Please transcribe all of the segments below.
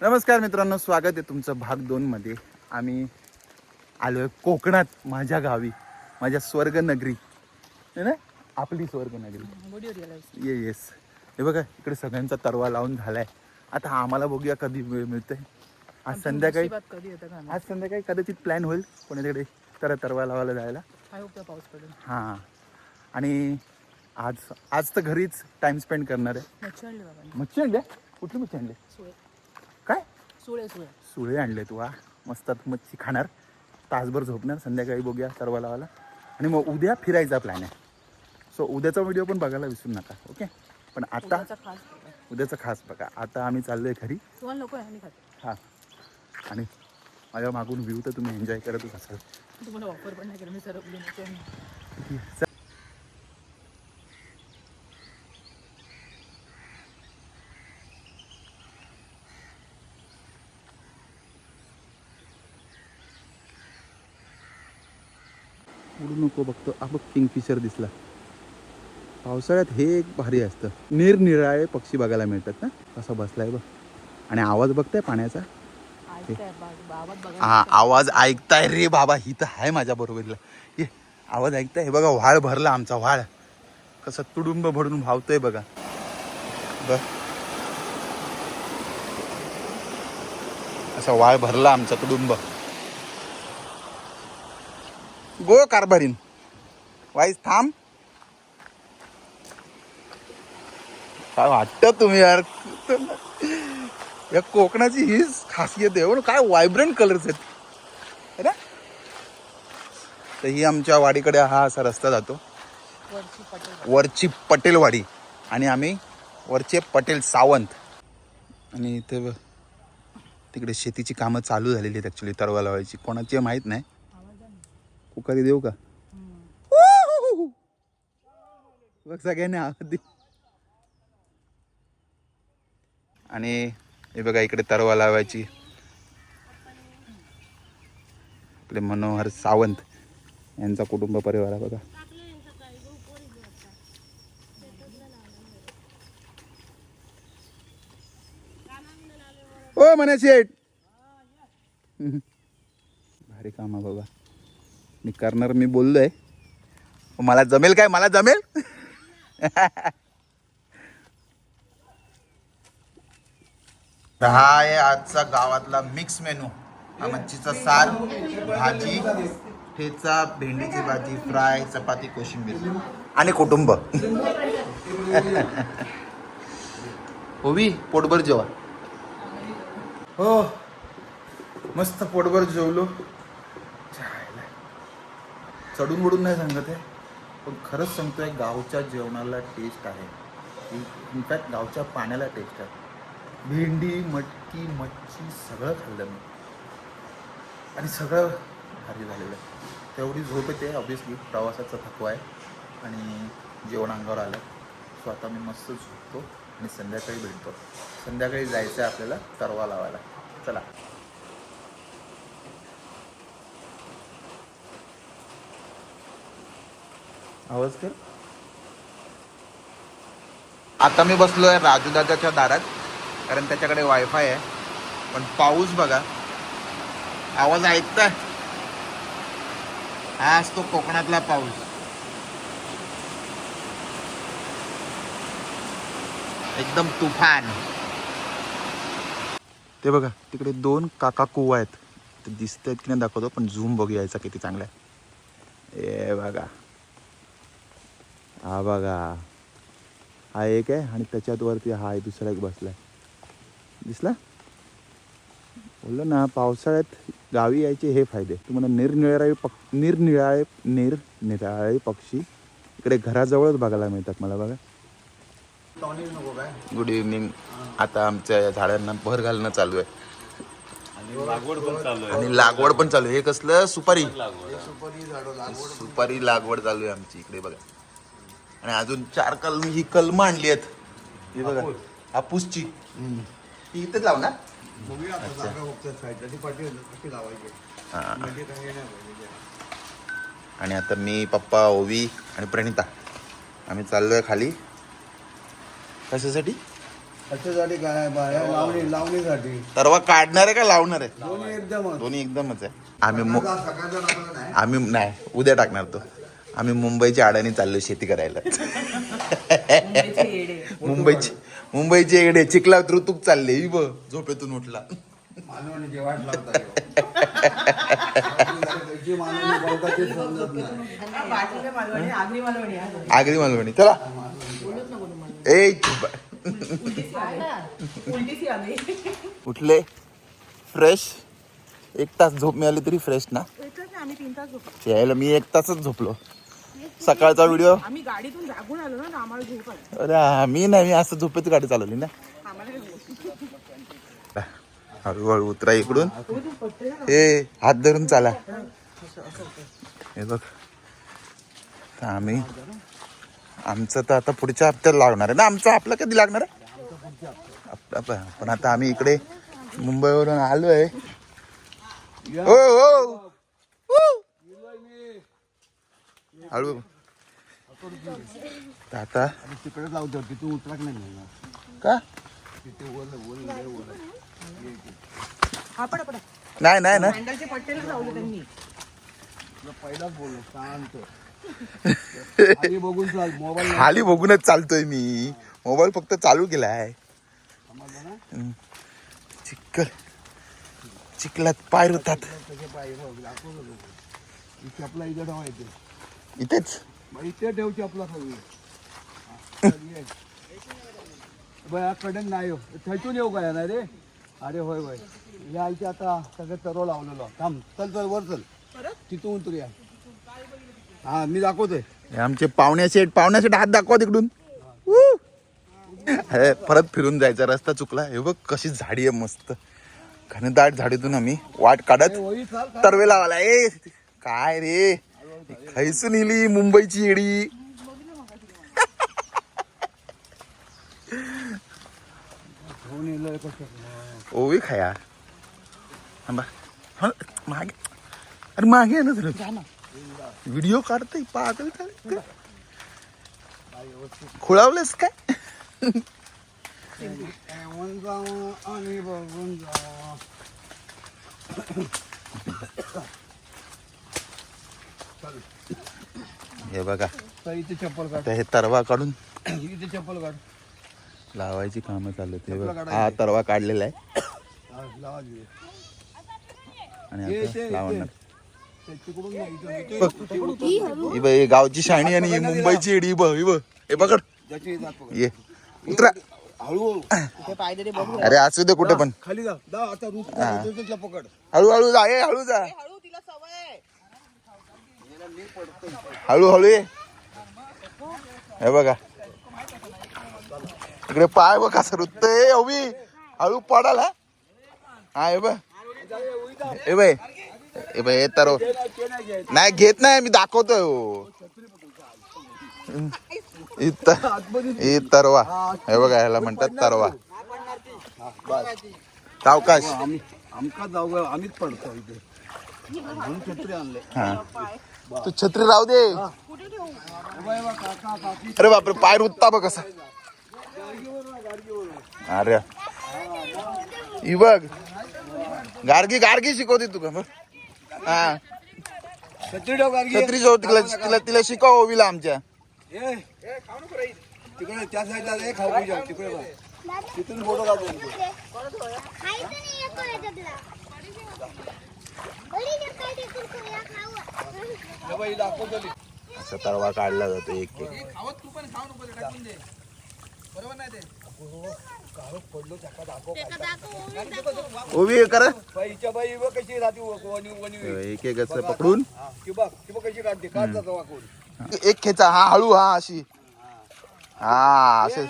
नमस्कार मित्रांनो स्वागत आहे तुमचं भाग दोनमध्ये आम्ही आलो आहे कोकणात माझ्या गावी माझ्या स्वर्गनगरी. है ना? आपली स्वर्गनगरी. ये येस हे बघा इकडे सगळ्यांचा तरवा लावून झालाय. आता आम्हाला बघूया कधी वेळ मिळतोय. आज संध्याकाळी आज संध्याकाळी कदाचित प्लॅन होईल कोणाकडे तर तरवा लावायला जायला. पाऊस पडेल. हां. आणि आज आज तर घरीच टाइम स्पेंड करणार आहे. मच्छी आणले कुठली मच्छी आणले? सुळे आणले तू वा मस्त मच्छी खाणार. तासभर झोपणार संध्याकाळी बघूया सर्व लावायला आणि मग उद्या फिरायचा प्लॅन आहे. सो उद्याचा व्हिडिओ पण बघायला विसरू नका ओके पण आता उद्याचा खास बघा. आता आम्ही चाललोय घरी. तुम्हाला नको आहे आम्ही खातो. हां. आणि माझ्या मागून व्ह्यू तर तुम्ही एन्जॉय करतच असाल. तुम्हाला ऑफर पण नाही नको बघतो हा बघ किंगफिशर दिसला. पावसाळ्यात हे एक भारी असतं. निरनिराळे पक्षी बघायला मिळतात ना? कसा बसलाय बघ. आणि आवाज बघताय पाण्याचा? हा आवाज ऐकताय रे बाबा ही तर आहे माझ्या बरोबरीला. ये आवाज ऐकताय? हे बघा व्हाळ भरला आमचा व्हाळ. कसं तुडुंब भरून भावतोय बघा. बघ. असा वाळ भरला आमचा तुडुंब. गो कारभारीन वाईस थांब. काय वाटत तुम्ही यार? या कोकणाची हीच खासियत आहे. हो बरं, काय वायब्रंट कलर्स आहेत. ना? तर ही आमच्या वाडीकडे हा असा रस्ता जातो. वरची पटेल पटेलवाडी आणि आम्ही वरचे पटेल सावंत. आणि इथे तिकडे शेतीची कामं चालू झालेली आहेत ॲक्च्युली तरवा लावायची कोणाची माहीत नाही. कुकारी देऊ का? बघ सगळ्यांनी आवाज आणि हे बघा इकडे तरवा लावायची. आपले मनोहर सावंत यांचा कुटुंब परिवार आहे बघा. ओ मना शेठ. भारी काम आहे बाबा मी करणार मी बोललोय. मला जमेल काय? मला जमेल? हा आहे आजचा गावातला मिक्स मेनू हा मच्छीचा सार भाजी ठेचा भेंडीची भाजी फ्राय चपाती कोशिंबीर. आणि कुटुंब. होवी पोटभर जेवा. हो मस्त पोटभर जेवलो. चढून वडून नाही सांगत आहे. पण खरंच सांगतोय गावच्या जेवणाला टेस्ट आहे. इनफॅक्ट गावच्या पाण्याला टेस्ट आहे. भेंडी मटकी मच्छी सगळं खाल्लं मी. आणि सगळं भारी झालेलं आहे. तेवढी झोप येते ऑब्विसली प्रवासाचा थकवा आहे. आणि जेवण अंगावर आलं. सो आता मी मस्त झोपतो आणि संध्याकाळी भेटतो. संध्याकाळी जायचं आहे आपल्याला तरवा लावायला. चला. आवाज कर. आता मी बसलो आहे राजूदादाच्या दारात कारण त्याच्याकडे वायफाय आहे. पण पाऊस बघा. आवाज ऐकताय? हा असतो कोकणातला पाऊस. एकदम तुफान. ते बघा तिकडे दोन काका कुवा आहेत. ते दिसत आहेत की नाही दाखवतो पण झूम बघू यायचा किती चांगला आहे. ए बघा. हा बघा. हा एक आहे आणि त्याच्यात वरती हा आहे दुसरा एक बसलाय. दिसला? बोललो ना पावसाळ्यात गावी यायचे हे फायदे. तुम्हाला निरनिराळे पक निरनिराळे निरनिराळे पक्षी इकडे घराजवळच बघायला मिळतात मला बघा. गुड इव्हनिंग आता आमच्या या झाडांना भर घालणं चालू आहे. लागवड पण चालू आहे. आणि लागवड पण चालू आहे. हे कसलं? सुपारी. सुपारी लागवड चालू आहे आमची. इकडे बघा. आणि अजून चार कलम ही कलम आणली आहेत. ही बघा हापूसची. ही इथेच लाव ना. हा. आणि आता मी पप्पा ओवी आणि प्रणिता. आम्ही चाललोय खाली. कशासाठी? त्याच्यासाठी काय बाया लावणी लावणीसाठी. तरवा काढणार आहे का लावणार आहे? दोन्ही एकदमच. दोन्ही एकदमच आहे. आम्ही मु- आता सकाळचा टाकला नाही. आम्ही नाही उद्या टाकणार तो. आम्ही मुंबईच्या आडाने चाललो शेती करायला. मुंबईचे मुंबईची मुंबईची एकडे चिखला ऋतूक चालले. ही बघ झोपेतून उठला. आगरी मालवणी चला. ए उठले. फ्रेश एक तास झोप मिळाली तरी फ्रेश ना? यायला मी एक तासच झोपलो. सकाळचा व्हिडिओ आम्ही गाडीतून जागून आलो ना आम्हाला झोप आली. अरे मी नाही मी असं झोपेत गाडी चालवली ना. आम्हाला काही झोप? हळूहळू उतरा इकडून. हे हात धरून चाला. हे बघ. तर आम्ही आमचं तर आता पुढच्या हप्त्यात लागणार आहे ना. आमचं आपलं कधी लागणार आहे? आप- आप- पण आता आम्ही इकडे मुंबईवरून आलोय. हो हो हू. हळू. आता तिकडे लावतो तिथून उतराक नाही का? हा पडा पडा. नाही नाही ना हँडलचे पट्टेला लावले त्यांनी. तुला पहिलाच बोललो शांत. आधी बघून चाल मोबाईल खाली बघूनच चालतोय मी. मोबाईल फक्त चालू केलाय. चिखल चिखलात पाय. इथे आपला ठेवायचे इथेच? इथे ठेवची आपला सगळी ये. बया कडन नाही थैतून येऊ काय ना रे? अरे होय होय. या इथे आता सगळं तरव लावलेलो. थांब चल चल वर चल. तिथून उतरूया हा मी दाखवतोय. हे आमचे पाहुण्या सेट पाहुण्या सेट हात दाखवा तिकडून. ऊ. अरे परत फिरून जायचा रस्ता चुकला. हे बघ कशी झाडी आहे मस्त. घनदाट झाडीतून आम्ही वाट काढत होई चाल का तरवे लावाला ए काय रे? खैसून इली मुंबईची येडी. ओवी खाया. थांबा. हा, मागे. अरे मागे ना जरा. व्हिडिओ काढतोय पागल? खुळावलंस काय? आणि बघून जावा हे बघा. तर इथे चप्पल काढ. आता हे तरवा काढून इथे चप्पल काढ. लावायची कामं चालू आहेत. हे बघ. हा तरवा काढलेला आहे. हा, लावा तिथे. आणि ये, आता लावणार. ते तिकडून नाही. ही बघ, ही गावची शाणी आणि ही मुंबईची येडी बघ ही बघ. हे पकड. ज्याची जात पकड. ये. उतरा. हळू ते पाय तरी बघू. अरे असू दे कुठे पण. खाली जा. जा आता पकड हळूहळू जा ए हळू जा. हळू तिला सवय आहे हळूहळू ये. हे बघा. इकडे पाय बघ कसं रुतय. ओबी हळू पडाल हा. हा हे बघ. हे बाय हे बाय हे तर नाही घेत नाही मी दाखवतोय हो. ही ही तरवा हे बघा ह्याला म्हणतात तरवा सावकाश. आम्ही आमका जाऊ आम्हीच पडतो इथे. म्हणून छत्री आणले. हा. तू छत्री राहू दे. बाय बा, काका अरे बापरे पाय रुतता बघ कसा अरे. इ बघ. गार्गी गार्गी शिकवते तुका बघ. हा. छत्री जो गाडगी तिला तिला तिला शिकव ओवीला आमच्या. तिकडे त्या साईडला रे खाऊ पूजा तिकडे बघ तिथून फोटो काढू असा तरवा काढला जातो एक एक. ओवी कर. एक एक असं पकडून. ती बघ ती बघ कशी काढते काढ जातो वाकून एक खेचा हा हळू हा अशी. हा असे.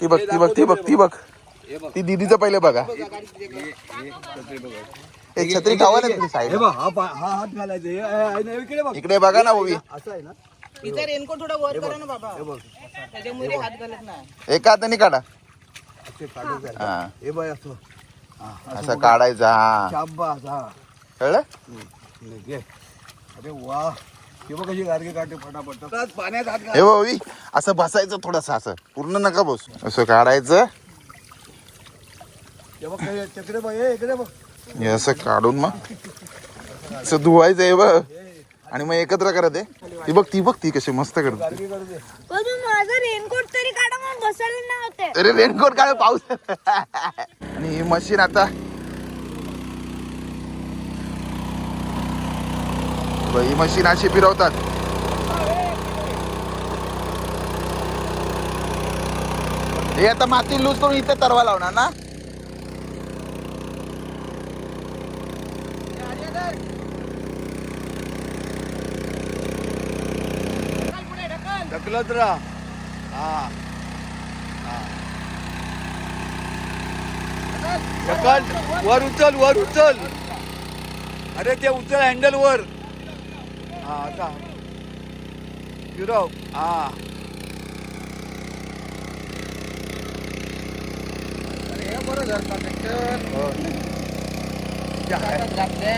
ती बघ ती बघ ती बघ ती बघ. ती दीदीचं पहिले बघा. एक छत्री खावा ना हे साईड हा हा हात घालायचा. इकडे बघ. ना ओवी. असं आहे ना. तिचा रेनकोट थोडा वर करा ना बाबा. हे त्याच्यामुळे हात घालत नाही. एका हाताने काढा. असे काढायचं आहे. हा. हे बाय असं. हा, असं काढायचं हा. हा. कळलं? अरे वा. किंवा कशी गाडगे काढते फटाफट तर पाण्यात हात घाल. हे भावी असं बसायचं थोडंसं असं. पूर्ण नका बस. असं काढायचं तेव्हा काही चक्रे बघ हे असं काढून मग. असं धुवायचं आहे बघ. आणि मग एकत्र करत आहे. ती बघ ती बघ ती कशी मस्त करते. गाडगे करते. पण माझं रेनकोट तरी काढा मग बसायला नाही होते. अरे रेनकोट काढ पाऊस. आणि ही मशीन आता. बघ, ही मशीन अशी फिरवतात. हे आता माती लूज करून इथे तरवा लावणार ना? ढकलत राहा हा. हा. ढकल. वर उचल वर उचल. अरे ते उचल हँडल वर. हा आता फिरव हा. हो. इथे आहे.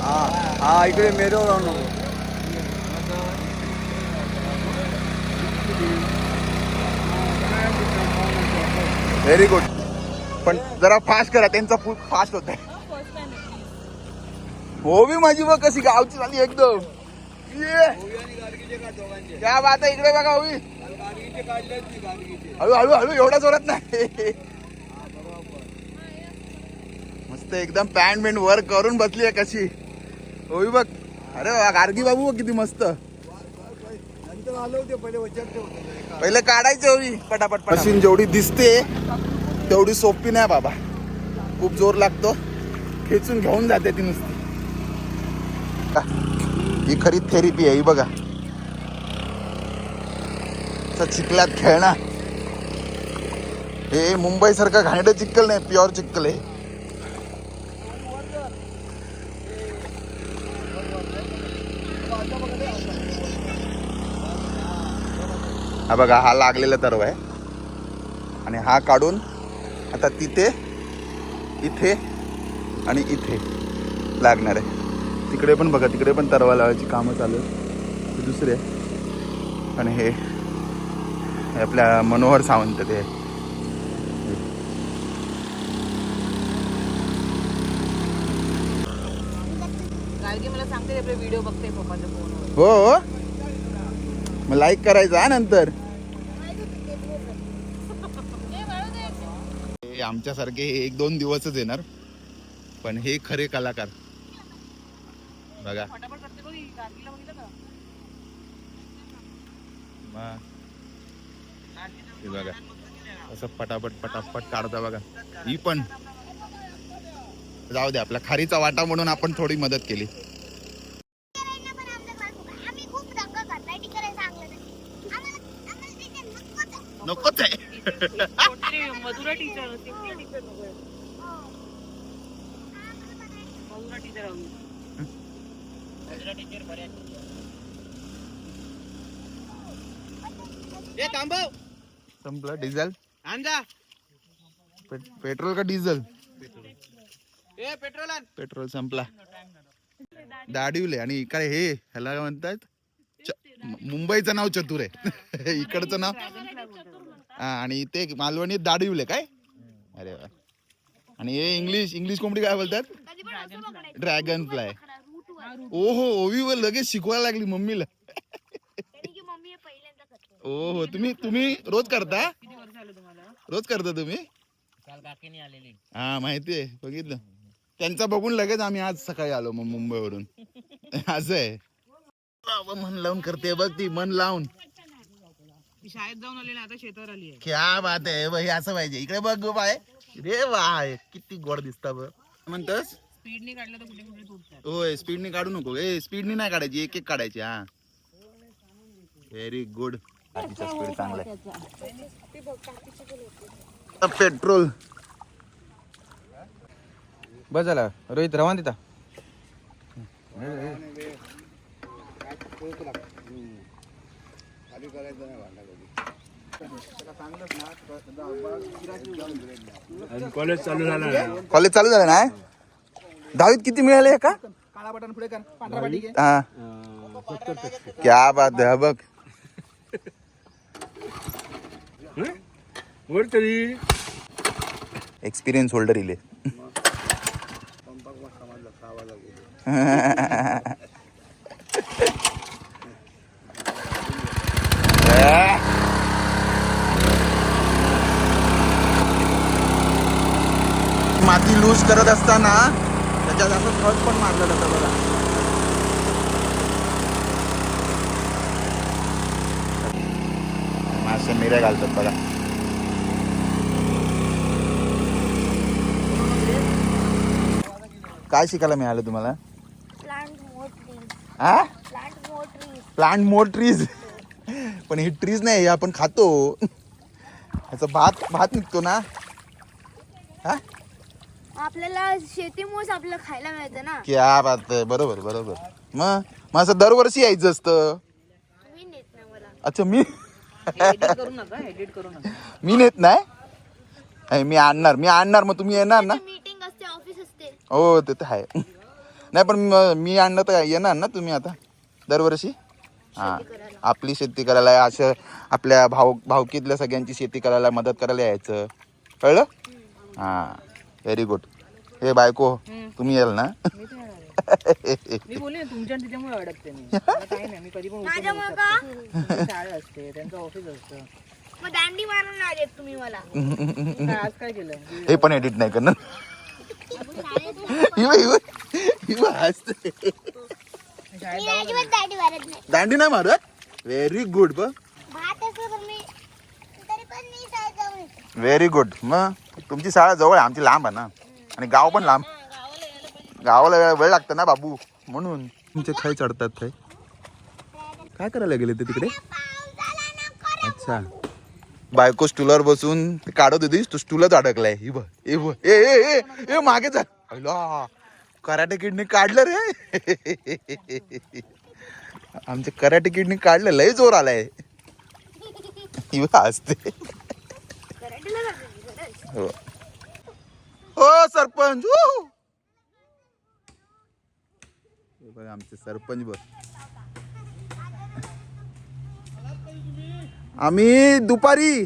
हा. हा. इकडे मेरो राहू नको व्हेरी गुड पण जरा फास्ट करा त्यांचा फूड फास्ट होत आहे. हो बी माझी बघ कशी गावची झाली एकदम. ये. क्या बात आहे इकडे बघा होई हळू हळू हळू एवढा जोरात नाही. मस्त एकदम पॅन्ट बिंट वर करून बसली आहे कशी. होई बघ. अरे वा, गार्गी बाबू बघ किती मस्त. नंतर आलो होते पहिले पहिले काढायचे हवी पटापट मशीन जेवढी दिसते तेवढी सोपी नाही बाबा. खूप जोर लागतो. खेचून घेऊन जाते ती नुसती. ही खरी थेरपी आहे ही बघा. चिखलात खेळणं. हे मुंबई सारखं घाणेरडं चिक्कल नाही प्युअर चिक्कल आहे. हा बघा हा लागलेला तरव आहे आणि हा काढून आता तिथे इथे आणि इथे लागणार आहे तिकडे पण बघा तिकडे पण तरवा लावायची कामं चालू आहेत दुसरे आणि हे हे आपल्या मनोहर सावंत ते मला सांगते आपले व्हिडिओ बघते पप्पाच्या फोनवर हो मग लाईक करायचं हा नंतर. हे आमच्यासारखे हे एक दोन दिवसच येणार पण हे खरे कलाकार. बघा. हे बघा. असं पटापट पटापट काढता बघा. ही पण. जाऊ दे आपला खारीचा वाटा म्हणून आपण थोडी मदत केली करायला पण आमच्या बाजूला. आम्ही खूप दंगा करताय टिकराय चांगलं नाही आम्हाला आम्हाला तिथे मधुरा टीचर मधुरा टीचर संपलं डिझेल पेट्रोल का डिझेल पेट्रोल संपला. दाढीवले आणि काय हे ह्याला काय म्हणतात? मुंबईचं नाव चतुर आहे. इकडचं नाव? आणि ते मालवणी दाढीवले काय? अरे वा. आणि हे इंग्लिश इंग्लिश कोंबडी काय बोलतात. ड्रॅगन फ्लाय रूट वर. ओहो ओवी वर लगेच शिकवायला लागली मम्मीला. मम्मी हे तुम्ही तुम्ही रोज करता? रोज करता तुम्ही? हा माहिती आहे बघितलं. त्यांचा बघून लगेच आम्ही आज सकाळी आलो मग मुंबईवरून. असं आहे. बाबा मन लावून करते बघ ती मन लावून. मी शाळेत जाऊन आले ना आता शेतावर आली आहे. क्या बात आहे. असं पाहिजे. इकडे बघ गो बाय. रे वाय किती गोड दिसता बघ. म्हणतस? स्पीडने काढलं तर कुठे कुठे तुटतात होय स्पीडने काढू नको. ए स्पीडने नाही काढायची एक एक काढायची हा. व्हेरी गुड स्पीड चांगला पेट्रोल बस झाला. रोहित रवान तिथं. कॉलेज चालू झालं कॉलेज चालू झालं ना दहावीत किती मिळाले का काळा बटन पुढे कर पांढरा पाठी घे. हा. क्या बात आहे हा बघ. वर तरी. एक्सपिरियन्स होल्डर इले. लूज करत असताना त्याच्यात असं खत पण मारलं जातं बघा. मासे मिऱ्या घालतात बघा. काय शिकायला मिळालं तुम्हाला? प्लांट हा मोर ट्रीज पण ही ट्रीज नाही हे आपण खातो. ह्याचा भात भात निघतो ना. हा? आपल्याला शेतीमुळेच आपल्याला खायला मिळतं ना. क्या बात आहे. बरोबर बरोबर. मग मग असं दरवर्षी यायचं असतं? मी नेत नाही मला. अच्छा मी? एडिट करू नका एडिट करू नका. मी नेत नाही? नाही, मी आणणार मी आणणार मग तुम्ही येणार ना? मीटिंग असते ऑफिस असते. हो ते तर आहे. नाही पण म- मी आणलं तर येणार ना तुम्ही आता दरवर्षी? हां. आपली शेती करायला असं आपल्या भाऊ भावकीतल्या सगळ्यांची शेती करायला मदत करायला यायचं. कळलं? हां. व्हेरी गुड हे बायको तुम्ही याल ना? मी तर येणार आहे. मी बोलले ना, तुमच्या आणि तिच्यामुळे अडकते मी. मला काही नाही मी कधी पण उठून येऊ माझ्यामुळे का? शकते. त्यांची शाळा असते त्यांचं ऑफिस असतं. मग दांडी मारून आलेत तुम्ही मला. काय आज काय केलं? हे पण एडिट नाही करणार. हिव हिव हिव हसते मी अजिबात दांडी मारत नाही. दांडी नाही मारत? व्हेरी गुड ब भात असलं तर मी तरी पण मी शाळेत जाऊन येते. व्हेरी गुड मग? तुमची शाळा जवळ आहे आमची लांब आहे ना. आणि गाव पण लांब. गावाला वेळ वेळ लागतं ना बाबू. म्हणून. तुमचे खाय चढतात काय काय करायला गेले ते तिकडे? अच्छा. बायको स्टूलवर बसून काढत होती तू स्टूलच अडकलाय. हि बघ ए बघ. ए ए ए मागे जा कराटे किडनी काढलं रे. आमच्या कराटे किडनी काढलं लय जोर आलाय. हसते हो. हो सरपंच हो, हो. बघा आमचे सरपंच बघ आम्ही दुपारी.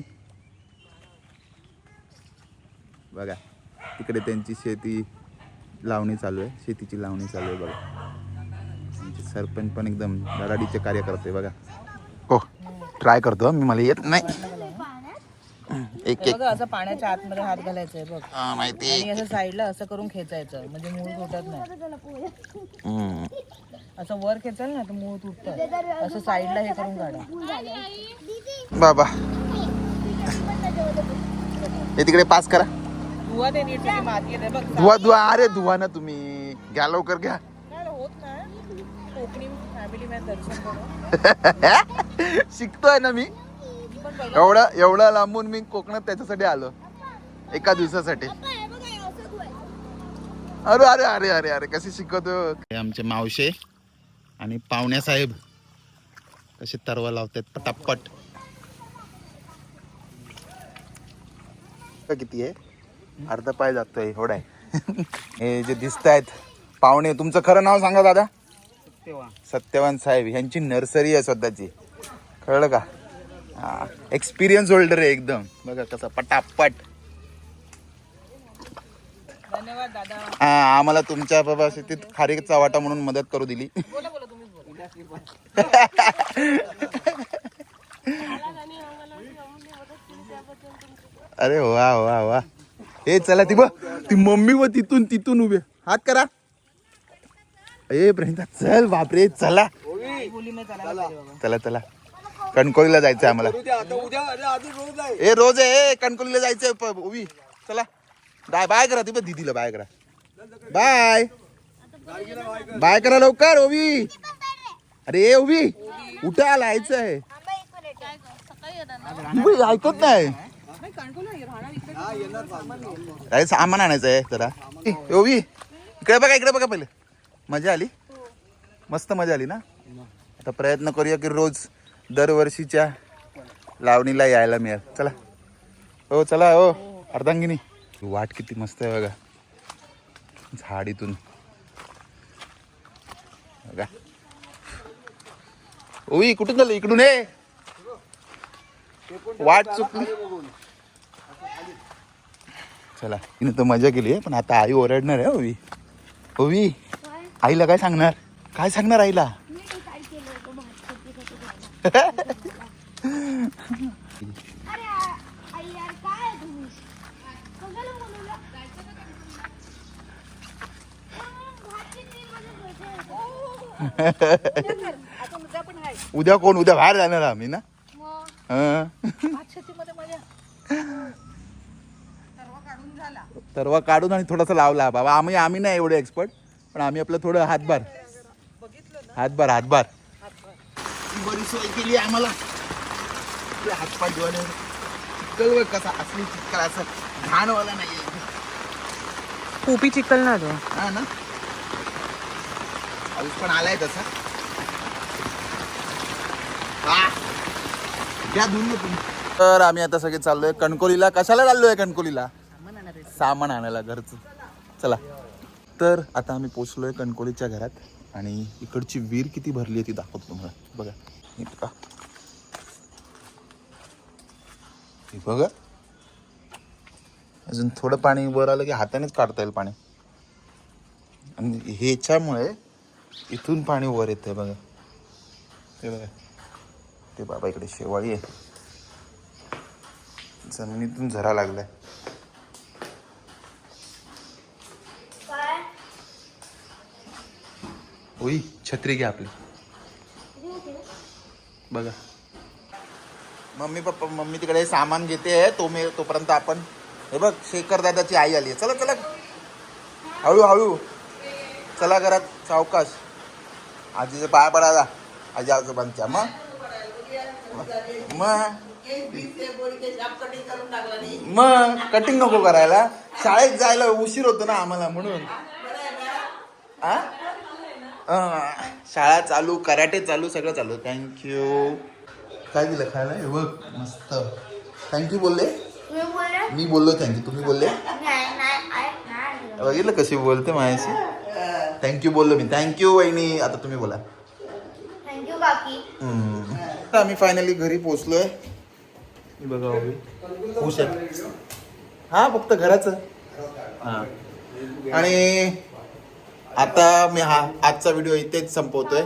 बघा तिकडे त्यांची शेती लावणी चालू आहे शेतीची लावणी चालू आहे बघा. आमचे सरपंच पण एकदम दराडीचे कार्य करते बघा. हो ट्राय करतो मी मला येत नाही. एक हे एक. बघा असं पाण्याच्या आतमध्ये हात घालायचा आहे बघ. हा, माहिती. आणि असं साईडला असं करून खेचायचं म्हणजे मूळ तुटत नाही. हम्म. असं वर खेचाल ना तर मूळ तुटतं असं साईडला हे करून काढा. बाबा. हे तिकडे पास करा. धुवा ते नीट माती येते बघ. धुवा धुवा. अरे धुवा ना तुम्ही. घ्या लवकर घ्या. नाही होत नाही कोकणी फॅमिली मॅन दर्शन करून. शिकतोय ना मी. एवढा एवढा लांबून मी कोकणात त्याच्यासाठी आलो. एका दिवसासाठी. अरे अरे अरे अरे अरे कसे शिकवतो. हे आमचे मावशे आणि पाहुण्या साहेब. कसे तरवा लावतात पटापट. किती आहे. अर्धा पाय जातोय एवढा आहे. हे जे दिसत आहेत पाहुणे तुमचं खरं नाव सांगा दादा. सत्यवान. साहेब यांची नर्सरी आहे स्वतःची कळलं का? हा एक्सपिरियन्स होल्डर आहे एकदम. बघा कसा पटापट. धन्यवाद दादा. हा आम्हाला तुमच्या बाबा शेतीत खारीचा वाटा म्हणून मदत करू दिली. बोला बोला तुम्हीच बोला. अरे वा वा वा. ए चला ती बघ. ती मम्मी व तिथून तिथून उभे. हात करा. ए प्रणिता चल बापरे चला चला चला. कणकोलीला जायचं आम्हाला. आहे ए रोज आहे कणकोलीला जायचंय प- उभी. चला. बाय बाय करा ती दीदीला बाय करा. बाय. बाय करा लवकर ओवी अरे ए ओवी उठा लायचंय. उभी, ऐकत नाही. सामान आणायचं आहे जरा ओवी इकडे बघा इकडे बघा पहिले. मजा आली? मस्त मजा आली ना? आता प्रयत्न करूया की रोज दरवर्षीच्या लावणीला यायला मिळेल. चला. हो चला हो. अर्धांगिनी. वाट किती मस्त आहे बघा. झाडीतून. बघा. ओई कुठून झालं इकडून ये वाट चुकली. चला तिने तर मजा केली आहे पण आता आई ओरडणार आहे हो, ओवी ओवी आईला काय सांगणार? काय सांगणार आईला? उद्या कोण? उद्या बाहेर जाणार आम्ही ना? तरवा काढून आणि थोडासा लावला. बाबा आम्ही आम्ही नाही एवढे एक्सपर्ट पण आम्ही आपलं थोडं हातभार. हातभार हातभार. सोय केली आम्हाला. आपले हातपाय चिखल बघ कसा असली चिखल असं. घाणवाला नाही पोपी चिकल ना तो हा ना? पाऊस पण आलाय तसा. हा. धुवून तुम्ही. तर आम्ही आता सगळे चाललोय कणकोलीला. कशाला चाललोय कणकोलीला? सामान आणायला. घरचं. चला. तर आता आम्ही पोचलोय कणकोलीच्या घरात आणि इकडची विहीर किती भरली आहे ती दाखवतो तुम्हाला. बघा. नीट का हे बघा. अजून थोडं पाणी वर आलं की हातानेच काढता येईल पाणी. आणि ह्याच्यामुळे इथून पाणी वर येतंय बघा. ते बघा. ते बाबा इकडे शेवाळी आहे. जमिनीतून झरा लागलाय. ओई छत्री घ्या आपली. बघा. मम्मी पप्पा मम्मी तिकडे सामान घेते तो मी तोपर्यंत आपण हे बघ शेखर दादाची आई आली. चला चला. हळू हळू. चला घरात सावकाश. आजीचं पाया पडायला. आजी आजोबांच्या मग? मग? मग? कटिंग नको करायला. शाळेत जायला उशीर होतो ना आम्हाला म्हणून. आ? शाळा चालू कराटे चालू सगळं चालू. थँक्यू काय दिलं खायला? हे बघ मस्त. थँक्यू बोलले? मी बोलले? मी बोललो थँक्यू तुम्ही बोलले? नाही नाही आई नाही बघितलं कशी बोलते माझ्याशी थँक्यू बोललो मी. थँक्यू वहिनी. आता तुम्ही बोला. तर आम्ही फायनली घरी पोचलोय बघा अभि. खुश आहे हा फक्त घराचं. हा. आणि आता मी हा आजचा व्हिडिओ इथेच संपवतोय.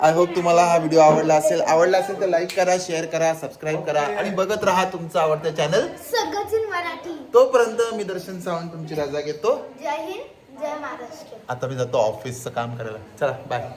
आय होप तुम्हाला हा व्हिडिओ आवडला असेल. आवडला असेल तर लाईक करा शेअर करा सबस्क्राईब करा आणि बघत राहा तुमचं आवडतं चॅनल सगळं मराठी. तोपर्यंत मी दर्शन सावंत तुमची रजा घेतो. जय हिंद जय महाराष्ट्र. आता मी जातो ऑफिसचं काम करायला. चला बाय